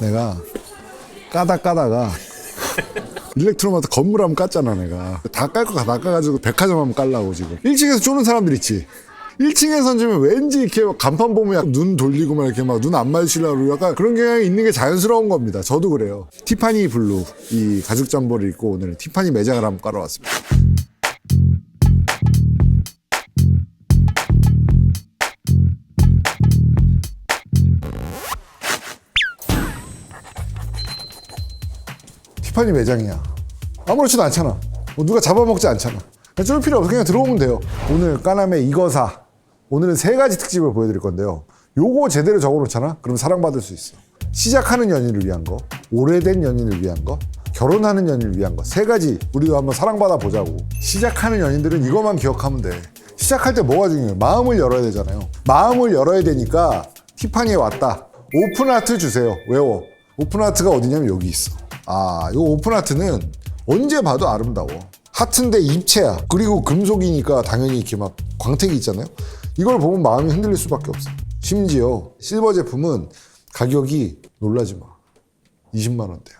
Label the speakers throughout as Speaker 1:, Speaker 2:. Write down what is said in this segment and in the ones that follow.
Speaker 1: 내가 까다 까다가 일렉트로마트 건물 한번 깠잖아 내가. 다 깔 거다 깎아가지고 백화점 한번 깔라고 지금. 1층에서 쪼는 사람들 있지. 1층에선 지금 왠지 이렇게 간판 보면 약간 눈 돌리고 막 이렇게 막 눈 안 마주치려고 약간 그런 경향이 있는 게 자연스러운 겁니다. 저도 그래요. 티파니 블루 이 가죽 잠버를 입고 오늘 티파니 매장을 한번 깔아왔습니다 티파니 매장이야. 아무렇지도 않잖아. 뭐 누가 잡아먹지 않잖아. 그냥 쫄 필요 없어. 그냥 들어오면 돼요. 오늘 까남의 이거사. 오늘은 세 가지 특집을 보여드릴 건데요. 요거 제대로 적어놓잖아? 그럼 사랑받을 수 있어. 시작하는 연인을 위한 거, 오래된 연인을 위한 거, 결혼하는 연인을 위한 거. 세 가지 우리도 한번 사랑받아 보자고. 시작하는 연인들은 이것만 기억하면 돼. 시작할 때 뭐가 중요해? 마음을 열어야 되잖아요. 마음을 열어야 되니까 티파니에 왔다. 오픈하트 주세요. 외워. 오픈하트가 어디냐면 여기 있어. 아, 이 오픈 하트는 언제 봐도 아름다워. 하트인데 입체야. 그리고 금속이니까 당연히 이렇게 막 광택이 있잖아요. 이걸 보면 마음이 흔들릴 수밖에 없어. 심지어 실버 제품은 가격이 놀라지 마. 20만 원대야.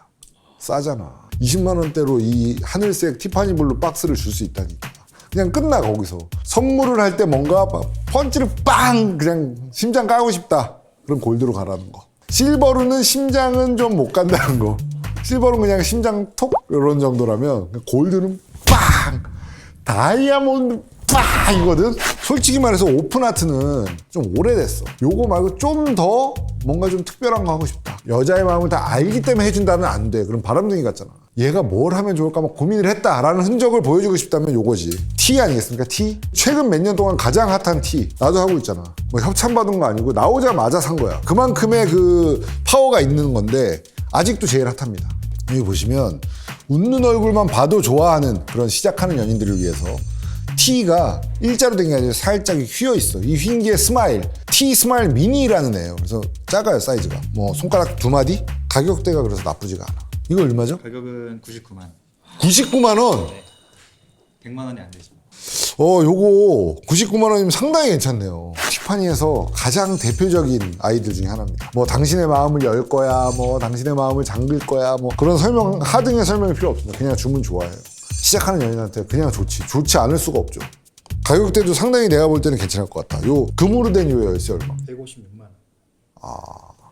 Speaker 1: 싸잖아. 20만 원대로 이 하늘색 티파니 블루 박스를 줄 수 있다니까. 그냥 끝나 거기서. 선물을 할 때 뭔가 막 펀치를 빵 그냥 심장 까고 싶다. 그럼 골드로 가라는 거. 실버로는 심장은 좀 못 간다는 거. 실버는 그냥 심장 톡 이런 정도라면 골드는 빵 다이아몬드 빵이거든. 솔직히 말해서 오픈 아트는 좀 오래됐어. 요거 말고 좀 더 뭔가 좀 특별한 거 하고 싶다. 여자의 마음을 다 알기 때문에 해준다면 안 돼. 그럼 바람둥이 같잖아. 얘가 뭘 하면 좋을까 막 고민을 했다라는 흔적을 보여주고 싶다면 요거지. T 아니겠습니까? T. 최근 몇 년 동안 가장 핫한 T. 나도 하고 있잖아. 뭐 협찬 받은 거 아니고 나오자마자 산 거야. 그만큼의 그 파워가 있는 건데 아직도 제일 핫합니다. 여기 보시면 웃는 얼굴만 봐도 좋아하는 그런 시작하는 연인들을 위해서 T가 일자로 된 게 아니라 살짝 휘어 있어. 이휜게 스마일. T 스마일 미니라는 애예요. 그래서 작아요 사이즈가. 뭐 손가락 두 마디? 가격대가 그래서 나쁘지가 않아. 이거 얼마죠?
Speaker 2: 가격은 99만
Speaker 1: 99만 원.
Speaker 2: 100만 원이 안 되십니다.
Speaker 1: 어, 요거 99만 원이면 상당히 괜찮네요. 티파니에서 가장 대표적인 아이들 중에 하나입니다. 뭐 당신의 마음을 열 거야, 뭐 당신의 마음을 잠글 거야, 뭐 그런 설명 하등의 설명이 필요 없습니다. 그냥 주문 좋아해요. 시작하는 연인한테 그냥 좋지. 좋지 않을 수가 없죠. 가격대도 상당히 내가 볼 때는 괜찮을 것 같다. 요 금으로 된요 열쇠 얼마?
Speaker 2: 156만 원.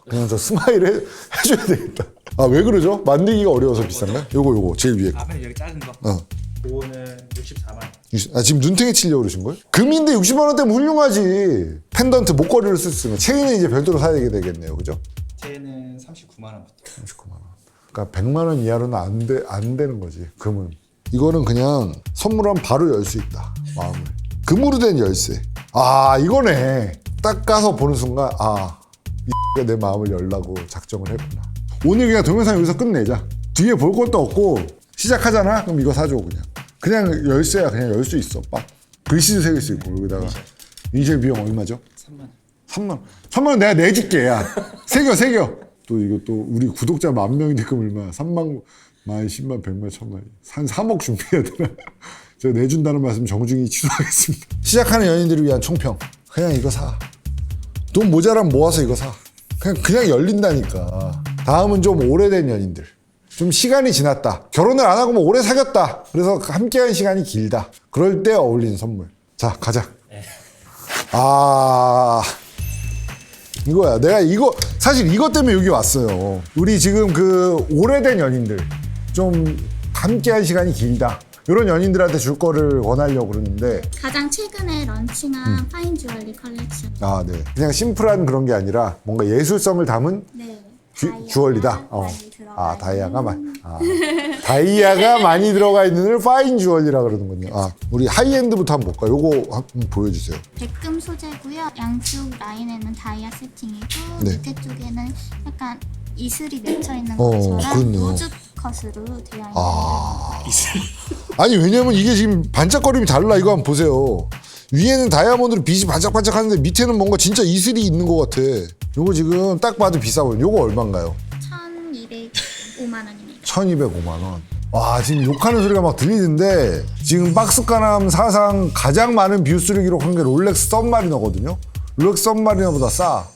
Speaker 1: 그냥 저 스마일 해, 해줘야 되겠다. 아 왜 그러죠? 만들기가 어려워서 비싼가? 요거 요거 제일 위에 거.
Speaker 2: 앞에 여기 작은 거.
Speaker 1: 어.
Speaker 2: 그거는 64만 원.
Speaker 1: 아, 지금 눈탱이 치려고 그러신 거예요? 금인데 60만 원대면 훌륭하지. 펜던트 목걸이를 쓸 수 있으면 체인은 이제 별도로 사야 되겠네요. 그죠?
Speaker 2: 체는 39만 원부터.
Speaker 1: 39만 원. 그러니까 100만 원 이하로는 안, 돼, 안 되는 거지. 금은. 이거는 그냥 선물하면 바로 열 수 있다. 마음을. 금으로 된 열쇠. 아, 이거네. 딱 가서 보는 순간 아, 이내 마음을 열라고 작정을 했구나. 오늘 그냥 동영상 여기서 끝내자. 뒤에 볼 것도 없고 시작하잖아? 그럼 이거 사줘 그냥. 그냥 열쇠야 그냥 열 수 있어. 막 글씨도 새길 수 있고 여기다가 이제 비용 얼마죠?
Speaker 2: 3만 원.
Speaker 1: 3만 원. 3만 원 내가 내줄게, 야. 새겨, 새겨. 또 이거 또 우리 구독자 만 명이 되면 얼마야? 3만, 만, 10만, 100만, 1000만. 한 3억 준비해야 되나? 제가 내준다는 말씀 정중히 취소하겠습니다. 시작하는 연인들을 위한 총평. 그냥 이거 사. 돈 모자람 모아서 이거 사. 그냥, 그냥 열린다니까. 다음은 좀 오래된 연인들. 좀 시간이 지났다. 결혼을 안 하고 뭐 오래 사귀었다. 그래서 함께한 시간이 길다. 그럴 때 어울리는 선물. 자, 가자. 아 이거야 내가 이거 사실 이것 때문에 여기 왔어요 우리 지금 그 오래된 연인들 좀 함께한 시간이 길다 이런 연인들한테 줄 거를 원하려고 그러는데
Speaker 3: 가장 최근에 런칭한 파인 주얼리 컬렉션.
Speaker 1: 아 네 그냥 심플한 그런 게 아니라 뭔가 예술성을 담은
Speaker 3: 네.
Speaker 1: 주, 주얼리다 어. 아 다이아가 많이 아, 다이아가 많이 들어가 있는 걸 파인 주얼리라 그러는군요 아 우리 하이엔드부터 한번 볼까 요거 한번 보여주세요
Speaker 3: 백금 소재고요. 양쪽 라인에는 다이아 세팅이고
Speaker 1: 네.
Speaker 3: 밑에 쪽에는 약간 이슬이 맺혀 있는
Speaker 1: 어,
Speaker 3: 것처럼
Speaker 1: 그렇네요.
Speaker 3: 로즈 컷으로 되어 있는
Speaker 1: 아. 아니 왜냐면 이게 지금 반짝거림이 달라 이거 한번 보세요 위에는 다이아몬드로 빛이 반짝반짝 하는데 밑에는 뭔가 진짜 이슬이 있는 것 같아 요거 지금 딱 봐도 비싸 보여 요거 얼마인가요?
Speaker 3: 1,205만 원입니다.
Speaker 1: 1205만 원. 와 지금 욕하는 소리가 막 들리는데 지금 박스가남 사상 가장 많은 뷰수를 기록한 게 롤렉스 썸마리너거든요 롤렉스 썸마리너보다 싸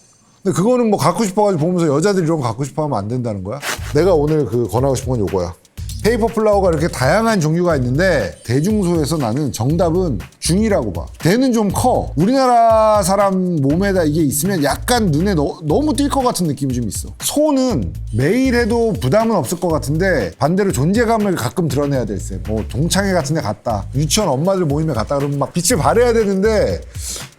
Speaker 1: 근데 그거는 뭐 갖고 싶어가지고 보면서 여자들이 이런 거 갖고 싶어 하면 안 된다는 거야? 내가 오늘 그 권하고 싶은 건 요거야. 페이퍼 플라워가 이렇게 다양한 종류가 있는데 대중소에서 나는 정답은 중이라고 봐. 대는 좀 커. 우리나라 사람 몸에다 이게 있으면 약간 눈에 너, 너무 띌 것 같은 느낌이 좀 있어. 소는 매일 해도 부담은 없을 것 같은데 반대로 존재감을 가끔 드러내야 될 셈. 뭐 동창회 같은 데 갔다. 유치원 엄마들 모임에 갔다 그러면 막 빛을 발해야 되는데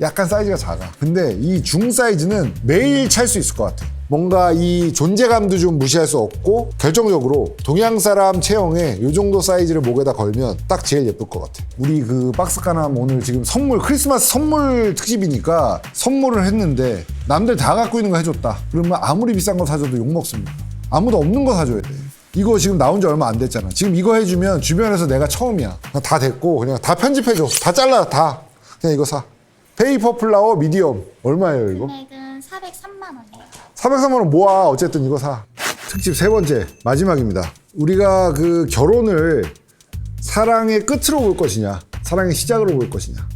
Speaker 1: 약간 사이즈가 작아. 근데 이 중 사이즈는 매일 찰 수 있을 것 같아. 뭔가 이 존재감도 좀 무시할 수 없고 결정적으로 동양 사람 체형에 이 정도 사이즈를 목에다 걸면 딱 제일 예쁠 것 같아. 우리 그 박스카남 오늘 지금 선물 크리스마스 선물 특집이니까 선물을 했는데 남들 다 갖고 있는 거 해줬다. 그러면 아무리 비싼 거 사줘도 욕 먹습니다. 아무도 없는 거 사줘야 돼. 이거 지금 나온 지 얼마 안 됐잖아. 지금 이거 해주면 주변에서 내가 처음이야. 다 됐고 그냥 다 편집해줘. 다 잘라 다. 그냥 이거 사. 페이퍼 플라워 미디엄 얼마예요 이거?
Speaker 3: 금액은 403만 원이에요.
Speaker 1: 403만 원 모아. 어쨌든 이거 사. 특집 세 번째 마지막입니다. 우리가 그 결혼을 사랑의 끝으로 볼 것이냐 사랑의 시작으로 볼 것이냐.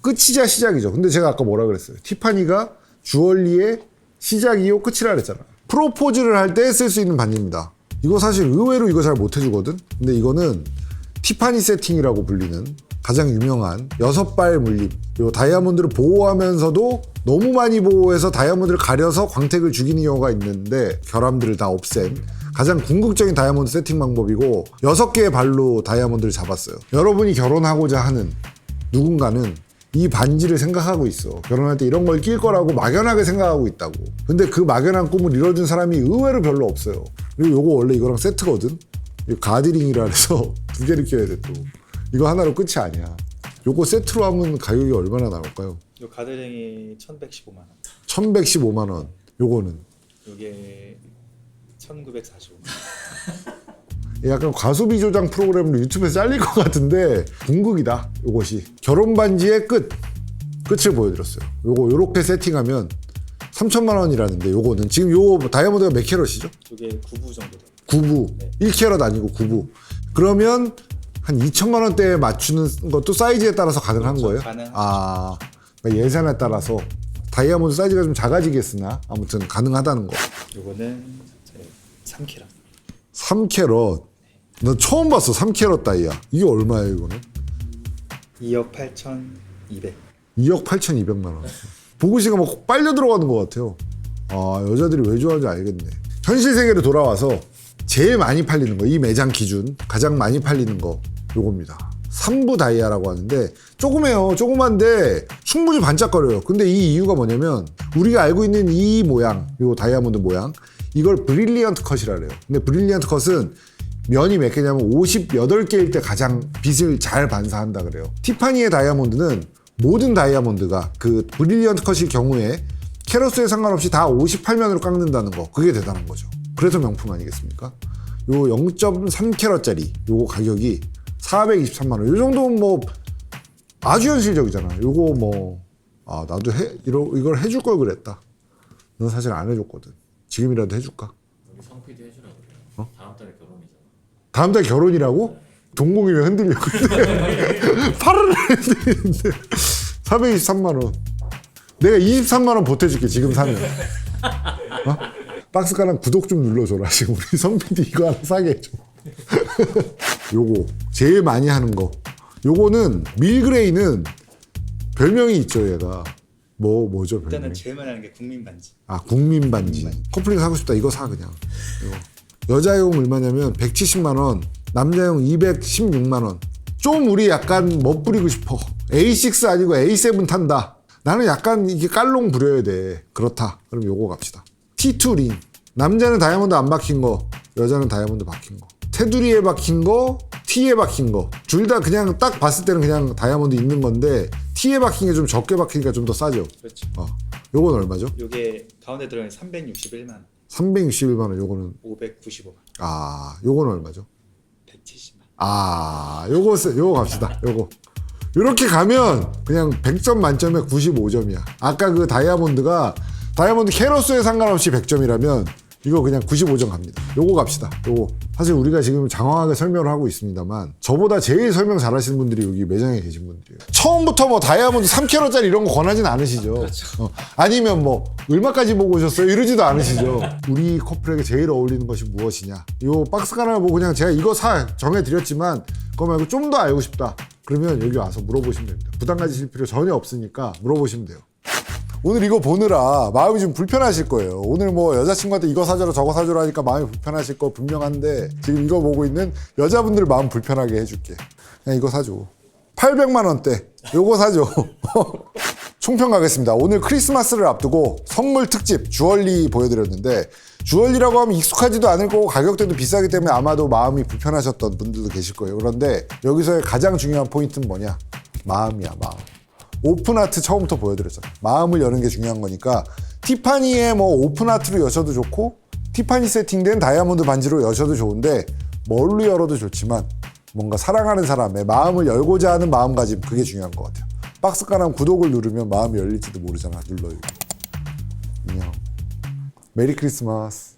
Speaker 1: 끝이자 시작이죠. 근데 제가 아까 뭐라 그랬어요? 티파니가 주얼리의 시작이요 끝이라 그랬잖아. 프로포즈를 할 때 쓸 수 있는 반지입니다. 이거 사실 의외로 이거 잘 못 해주거든? 근데 이거는 티파니 세팅이라고 불리는 가장 유명한 여섯 발 물림. 요 다이아몬드를 보호하면서도 너무 많이 보호해서 다이아몬드를 가려서 광택을 죽이는 경우가 있는데 결함들을 다 없앤 가장 궁극적인 다이아몬드 세팅 방법이고 여섯 개의 발로 다이아몬드를 잡았어요. 여러분이 결혼하고자 하는 누군가는 이 반지를 생각하고 있어. 결혼할 때 이런 걸 낄 거라고 막연하게 생각하고 있다고. 근데 그 막연한 꿈을 이뤄준 사람이 의외로 별로 없어요. 그리고 요거 원래 이거랑 세트거든. 가드링이라 해서 두 개를 껴야 돼 또. 이거 하나로 끝이 아니야. 요거 세트로 하면 가격이 얼마나 나올까요?
Speaker 2: 요 가드링이 1,115만 원.
Speaker 1: 1115만 원. 요거는
Speaker 2: 요게 1,945만 원.
Speaker 1: 약간 과소비 조장 프로그램으로 유튜브에 잘릴 것 같은데 궁극이다. 요것이 결혼 반지의 끝 끝을 보여드렸어요. 요거 요렇게 세팅하면 3천만 원이라는데 요거는 지금 요 다이아몬드가 몇 캐럿이죠?
Speaker 2: 요게 9부 정도 돼요.
Speaker 1: 9부. 1캐럿 아니고 9부. 그러면 한 2천만 원대에 맞추는 것도 사이즈에 따라서 가능한
Speaker 2: 그렇죠.
Speaker 1: 거예요?
Speaker 2: 가능하죠.
Speaker 1: 아, 그러니까 예산에 따라서 다이아몬드 사이즈가 좀 작아지겠으나 아무튼 가능하다는 거.
Speaker 2: 요거는 이제 3키라.
Speaker 1: 3캐럿. 나 처음 봤어. 3캐럿 다이아. 이게 얼마예요, 이거는?
Speaker 2: 2억 8,200.
Speaker 1: 2억 8,200만 원. 보고 씨가 막 빨려 들어가는 것 같아요. 아, 여자들이 왜 좋아하는지 알겠네. 현실 세계로 돌아와서 제일 많이 팔리는 거, 이 매장 기준 가장 많이 팔리는 거 요겁니다. 삼부 다이아라고 하는데 조그매요. 조그만데 충분히 반짝거려요. 근데 이 이유가 뭐냐면 우리가 알고 있는 이 모양, 요 다이아몬드 모양 이걸 브릴리언트 컷이라 그래요. 근데 브릴리언트 컷은 면이 몇 개냐면 58개일 때 가장 빛을 잘 반사한다 그래요. 티파니의 다이아몬드는 모든 다이아몬드가 그 브릴리언트 컷일 경우에 캐럿수에 상관없이 다 58면으로 깎는다는 거. 그게 대단한 거죠. 그래서 명품 아니겠습니까? 요 0.3캐럿짜리 요거 가격이 423만 원. 요 정도면 뭐 아주 현실적이잖아. 요거 뭐 아, 나도 해 이러 이걸 해줄 걸 그랬다. 넌 사실 안 해줬거든. 지금이라도 해줄까?
Speaker 4: 우리 성 PD 해주라 그래요. 다음 달에 결혼이잖아.
Speaker 1: 다음 달 결혼이라고? 동공이면 흔들려. 근데 팔을 흔들리는데 423만 원. 내가 23만 원 보태줄게 지금 사면. 어? 박스가랑 구독 좀 눌러줘라 지금 우리 성 PD 이거 하나 사게 해줘. 요거 제일 많이 하는 거. 요거는 밀그레이는 별명이 있죠 얘가. 뭐 뭐죠 별명이?
Speaker 2: 일단은 제일 많이 하는 게 국민 반지.
Speaker 1: 아 국민 반지. 커플링 사고 싶다. 이거 사 그냥. 이거. 여자용 얼마냐면 170만 원 남자용 216만 원좀 우리 약간 멋부리고 싶어. A6 아니고 A7 탄다. 나는 약간 이게 깔롱 부려야 돼. 그렇다. 그럼 요거 갑시다. T2 링. 남자는 다이아몬드 안 박힌 거 여자는 다이아몬드 박힌 거 테두리에 박힌 거 T에 박힌 거 둘 다 그냥 딱 봤을 때는 그냥 다이아몬드 있는 건데 T에 박힌 게 좀 적게 박히니까 좀 더 싸죠
Speaker 2: 그렇죠.
Speaker 1: 어 요건 얼마죠?
Speaker 2: 요게 가운데 들어있는 361만 원.
Speaker 1: 361만 원 요거는
Speaker 2: 595만 원.
Speaker 1: 아 요거는 얼마죠?
Speaker 2: 170만 원.
Speaker 1: 아 요거 쓰- 요거 갑시다 요거 이렇게 가면 그냥 100점 만점에 95점이야 아까 그 다이아몬드가 다이아몬드 캐럿수에 상관없이 100점이라면 이거 그냥 95점 갑니다. 요거 갑시다. 요거. 사실 우리가 지금 장황하게 설명을 하고 있습니다만 저보다 제일 설명 잘하시는 분들이 여기 매장에 계신 분들이에요. 처음부터 뭐 다이아몬드 3캐럿짜리 이런 거 권하진 않으시죠. 어, 아니면 뭐 얼마까지 보고 오셨어요? 이러지도 않으시죠. 우리 커플에게 제일 어울리는 것이 무엇이냐. 요 박스 하나 보고 그냥 제가 이거 사 정해드렸지만 그거 말고 좀 더 알고 싶다. 그러면 여기 와서 물어보시면 됩니다. 부담 가지실 필요 전혀 없으니까 물어보시면 돼요. 오늘 이거 보느라 마음이 좀 불편하실 거예요. 오늘 뭐 여자친구한테 이거 사줘라 저거 사줘라 하니까 마음이 불편하실 거 분명한데 지금 이거 보고 있는 여자분들 마음 불편하게 해줄게. 그냥 이거 사줘. 800만 원대. 요거 사줘. 총평 가겠습니다. 오늘 크리스마스를 앞두고 선물 특집 주얼리 보여드렸는데 주얼리라고 하면 익숙하지도 않을 거고 가격대도 비싸기 때문에 아마도 마음이 불편하셨던 분들도 계실 거예요. 그런데 여기서의 가장 중요한 포인트는 뭐냐? 마음이야, 마음. 오픈 아트 처음부터 보여드렸잖아요. 마음을 여는 게 중요한 거니까 티파니에 뭐 오픈 아트로 여셔도 좋고 티파니 세팅된 다이아몬드 반지로 여셔도 좋은데 뭘로 열어도 좋지만 뭔가 사랑하는 사람의 마음을 열고자 하는 마음가짐 그게 중요한 것 같아요. 박스가랑 구독을 누르면 마음이 열릴지도 모르잖아. 눌러요. 안녕. 메리 크리스마스.